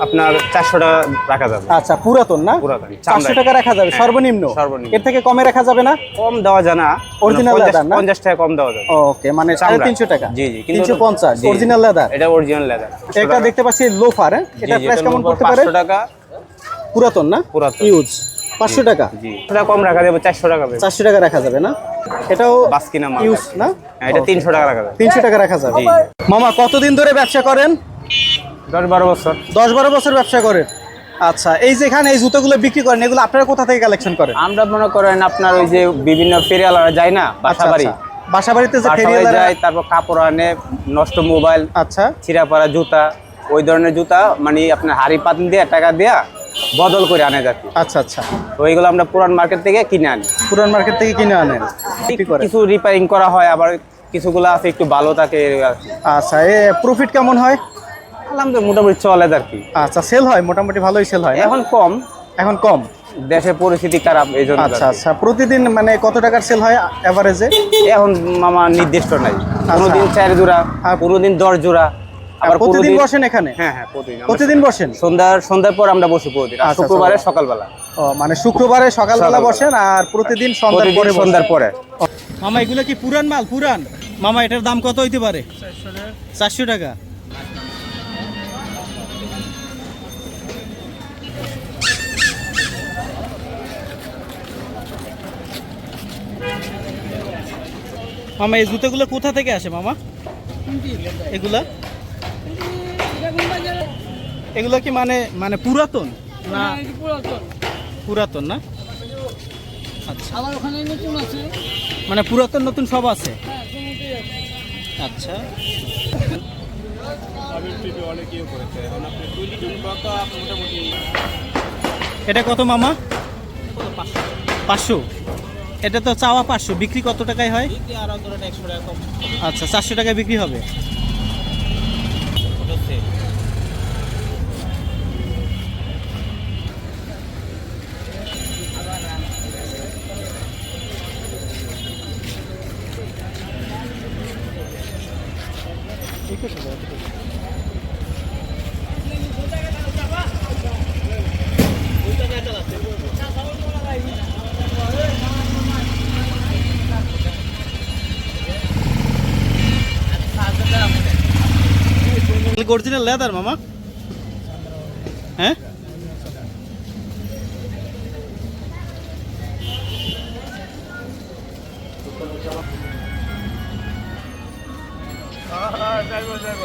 আপনার চারশো টাকা রাখা যাবে। আচ্ছা পুরাতন না? পুরাতন, চারশো টাকা রাখা যাবে হ্যাঁ, সর্বনিম্ন? সর্বনিম্ন। এর থেকে কমে রাখা যাবে না? কম দেওয়া যায় না। Original পঞ্চাশ- leather না? পঞ্চাশ টাকা কম দেওয়া যাবে। ওকে মানে সাড়ে তিনশো টাকা। জি জি তিনশো পঞ্চাশ। অরিজিনাল লেদার এটা অরিজিনাল লেদার এটা দেখতে পাচ্ছি লোফার হ্যাঁ? এটা প্রাইস কেমন করতে পারে? টাকা। পুরাতন না? পুরাতন। ইউজ পাঁচশো টাকা? এটা কম রাখা যাবে চারশো টাকা চারশো টাকা রাখা যাবে না? এটাও বাস্কিনা ইউজ না? হ্যাঁ, এটা তিনশো টাকা রাখা যাবে। তিনশো টাকা রাখা যাবে। মামা কতদিন ধরে ব্যবসা করেন? দশ বারো বছর। দশ বারো বছর ব্যবসা করেন? আচ্ছা এই যে এখানে এই জুতোগুলো বিক্রি করেন এগুলো আপনারা কোথা থেকে কালেকশন করেন? আমরা মনে করেন আপনার ওই যে বিভিন্ন ফেরিয়ালারা যায় না বাসা বাড়ি বাসা বাড়িতে যে ফেরিয়ালারা যায় তারপর কাপড় আনে নষ্ট মোবাইল আচ্ছা। ছিঁড়া জুতা ওই ধরনের জুতা মানে আপনার হাড়ি পাতিল দিয়ে টাকা দিয়া বদল করে আনে যাচ্ছে আচ্ছা আচ্ছা। তো এইগুলো আমরা পুরান মার্কেট থেকে কিনে আনি। পুরান মার্কেট থেকে কিনে আনেন কিছু রিপেয়ারিং করা হয় আবার কিছুগুলো আছে একটু ভালো থাকে আচ্ছা এ প্রফিট কেমন হয়? আলহামদুলিল্লাহ মোটামুটি চলে আর কি। আচ্ছা সেল হয় মোটামুটি ভালোই সেল হয় এখন কম। এখন কম? দেশের পরিস্থিতি খারাপ এই জন্য আচ্ছা আচ্ছা প্রতিদিন মানে কত টাকার সেল হয় এভারেজে এখন মামা নির্দিষ্ট নাই। কোনোদিন চার জোড়া আর- কোনোদিন দশ জোড়া। আবার প্রতিদিন বসেন এখানে? হ্যাঁ হ্যাঁ প্রতিদিন প্রতিদিন বসেন? সন্ধ্যার সন্ধ্যার পর আমরা বসি প্রতিদিন আর আচ্ছা, শুক্রবারে আচ্ছা। সকালবেলা। ও মানে শুক্রবারে সকালবেলা সকালবেলা। বসেন আর প্রতিদিন সন্ধ্যার পরে সন্ধ্যার পরে। মামা এগুলো কি পুরান মাল? পুরান। মামা এটার দাম কত হইতে পারে? চারশো টাকা। মামা এই জুতোগুলো কোথা থেকে আসে মামা? এগুলা? এগুলো কি মানে মানে পুরাতন? না। পুরাতন না? আচ্ছা। ওখানে নতুন আছে। মানে পুরাতন নতুন সব আছে? হ্যাঁ আছে। আচ্ছা। এটা কত মামা? পাঁচশো। এটা তো চাওয়া পাঁচশো বিক্রি কত টাকায় হয়? আচ্ছা চারশো টাকায় বিক্রি হবে? অরিজিনাল লেদার মামা। হ্যাঁ? যাইব যাইব।